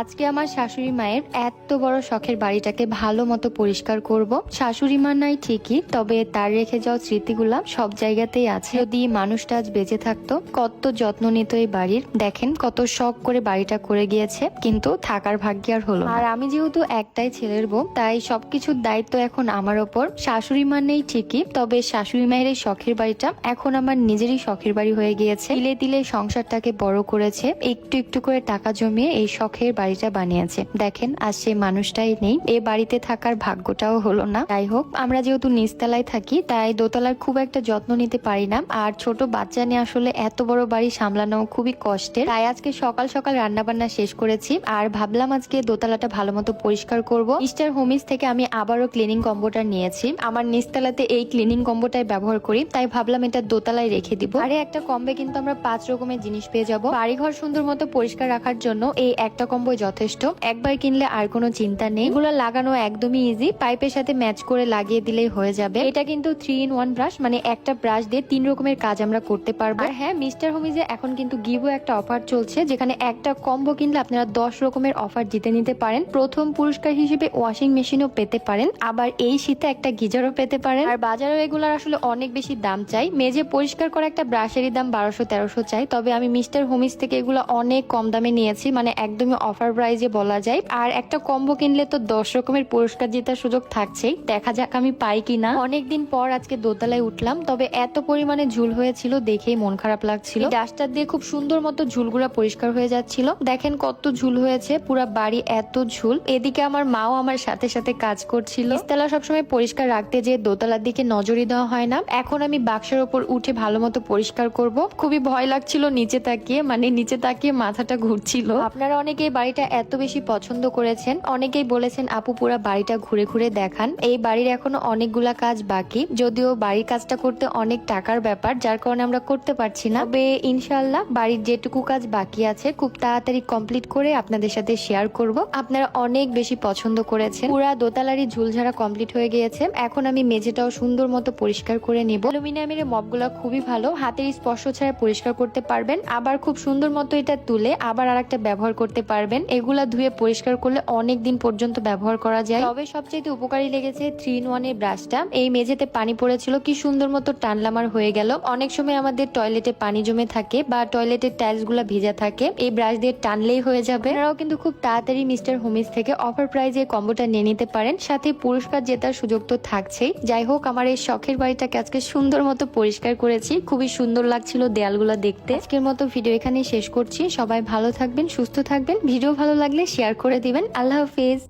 আজকে আমার শাশুড়ি মায়ের এত বড় শখের বাড়িটাকে ভালো মতো পরিষ্কার করব। শাশুড়ি মা নাই ঠিকই, তবে তার রেখে যাওয়া স্মৃতিগুলা সব জায়গাতেই আছে। যদি মানুষটা আজ বেঁচে থাকতো, কত যত্ন নিত এই বাড়ির। দেখেন কত শখ করে বাড়িটা করে গিয়েছে, কিন্তু থাকার ভাগ্য আর হলো আর আমি যেহেতু একটাই ছেলের বউ, তাই সবকিছুর দায়িত্ব এখন আমার ওপর। শাশুড়ি মা নেই ঠিকই, তবে শাশুড়ি মায়ের এই শখের বাড়িটা এখন আমার নিজেরই শখের বাড়ি হয়ে গিয়েছে। তিলে তিলে সংসারটাকে বড় করেছে, একটু একটু করে টাকা জমিয়ে এই শখের বাড়িটা বানিয়েছে। দেখেন আজ সেই মানুষটাই নেই। এ বাড়িতে থাকার ভাগ্যটাও হলো না। যাই হোক, আমরা যেহেতু নিচতলায় থাকি, তাই দোতলার খুব একটা যত্ন নিতে পারি না। আর ছোট বাচ্চা নিয়ে আসলে এত বড় বাড়ি সামলানো খুবই কষ্টের। তাই আজকে সকাল সকাল রান্না বান্না শেষ করেছি। আর ভাবলাম আজকে দোতলাটা ভালো মতো পরিষ্কার করব। মিস্টার হোমিস থেকে আমি আবারও ক্লিনিং কম্বোটা নিয়েছি। আমার নিচতলাতে এই ক্লিনিং কম্বোটাই ব্যবহার করি, তাই ভাবলাম এটা দোতলায় রেখে দিব। আরে, একটা কম্বে কিন্তু আমরা পাঁচ রকমের জিনিস পেয়ে যাব। বাড়িঘর সুন্দর মতো পরিষ্কার রাখার জন্য এই একটা কম্বো যথেষ্ট। একবার কিনলে আর কোনো চিন্তা নেই। এগুলো লাগানো একদমই ইজি পাইপের সাথে ম্যাচ করে লাগিয়ে দিলেই হয়ে যাবে। এটা কিন্তু থ্রি ইন ওয়ান ব্রাশ মানে একটা ব্রাশ দিয়ে তিন রকমের কাজ আমরা করতে পারব। আর হ্যাঁ মিস্টার হোমিজে এখন কিন্তু গিভও একটা অফার চলছে, যেখানে একটা কম্বো কিনলে আপনারা দশ রকমের অফার জিতে নিতে পারেন। প্রথম পুরস্কার হিসেবে ওয়াশিং মেশিনও পেতে পারেন। আবার এই শীতে একটা গিজারও পেতে পারেন। আর বাজারেও এগুলোর আসলে অনেক বেশি দাম চাই। মেজে পরিষ্কার করা একটা ব্রাশেরই দাম বারোশো তেরোশো চাই। তবে আমি মিস্টার হোমিস থেকে এগুলো অনেক কম দামে নিয়েছি মানে একদমই অফার প্রাইজে বলা যায়। আর একটা কম্বো কিনলে তো দশ রকমের পুরস্কার জেতার সুযোগ থাকছেই। দেখা যাক আমি পাই কিনা। অনেকদিন পর আজকে দোতলায় উঠলাম, তবে এত পরিমাণে ঝুল হয়েছিল দেখেই মন খারাপ লাগছিল। ডাস্টার দিয়ে খুব সুন্দর মতো ঝুলগুলা পরিষ্কার হয়ে যাচ্ছিল। দেখেন কত ঝুল হয়েছে, পুরা বাড়ি এত ঝুল। এদিকে আমার মাও আমার সাথে সাথে কাজ করছিল। নিচতলা সবসময় পরিষ্কার রাখতে যে দোতলার দিকে নজরই দেওয়া হয় না। এখন আমি বাক্সের ওপর উঠে ভালো মতো পরিষ্কার করব। খুবই ভয় লাগছিল নিচে তাকিয়ে মানে নিচে তাকিয়ে মাথাটা ঘুরছিল। আপনারা অনেকে অনেকেই বাড়িটা এত বেশি পছন্দ করেছেন। অনেকেই বলেছেন, আপু, পুরা বাড়িটা ঘুরে ঘুরে দেখান। এই বাড়ির এখনও অনেকগুলা কাজ বাকি। যদিও বাড়ির কাজটা করতে অনেক টাকার ব্যাপার, যার কারণে আমরা করতে পারছি না। তবে ইনশাল্লাহ বাড়ির যেটুকু কাজ বাকি আছে, খুব তাড়াতাড়ি কমপ্লিট করে আপনাদের সাথে শেয়ার করব। আপনারা অনেক বেশি পছন্দ করেছেন। পুরা দোতালারই ঝুলঝাড়া কমপ্লিট হয়ে গিয়েছে। এখন আমি মেঝেটাও সুন্দর মতো পরিষ্কার করে নেব। অ্যালুমিনিয়ামের এই মগগুলা খুবই ভালো। হাতের স্পর্শ ছাড়া পরিষ্কার করতে পারবেন। আবার খুব সুন্দর মতো এটা তুলে আবার আরেকটা ব্যবহার করতে পারবেন। এগুলা ধুয়ে পরিষ্কার করলে অনেক দিন পর্যন্ত ব্যবহার করা যায়। তবে সবচেয়ে উপকারী লেগেছে থ্রি ইন ওয়ানের ব্রাশটা। এই মেঝেতে পানি পড়েছিল, কি সুন্দর মতো টানলামার হয়ে গেল। অনেক সময় আমাদের টয়লেটে পানি জমে থাকে বা টয়লেটের টাইলসগুলা ভেজা থাকে। এই ব্রাশ দিয়ে টানলেই হয়ে যাবে। আপনারাও কিন্তু খুব তাড়াতাড়ি মিস্টার হোমিস থেকে অফার প্রাইজে কম্বোটা নিয়ে নিতে পারেন। সাথে পুরস্কার জেতার সুযোগ তো থাকছেই। যাই হোক, আমার এই শখের বাড়িটাকে আজকে সুন্দর মতো পরিষ্কার করেছি। খুবই সুন্দর লাগছিল দেয়ালগুলো দেখতে। আজকের মতো ভিডিও এখানেই শেষ করছি। সবাই ভালো থাকবেন, সুস্থ থাকবেন। ভিডিও ভালো লাগলে শেয়ার করে দিবেন। আল্লাহ হাফিজ।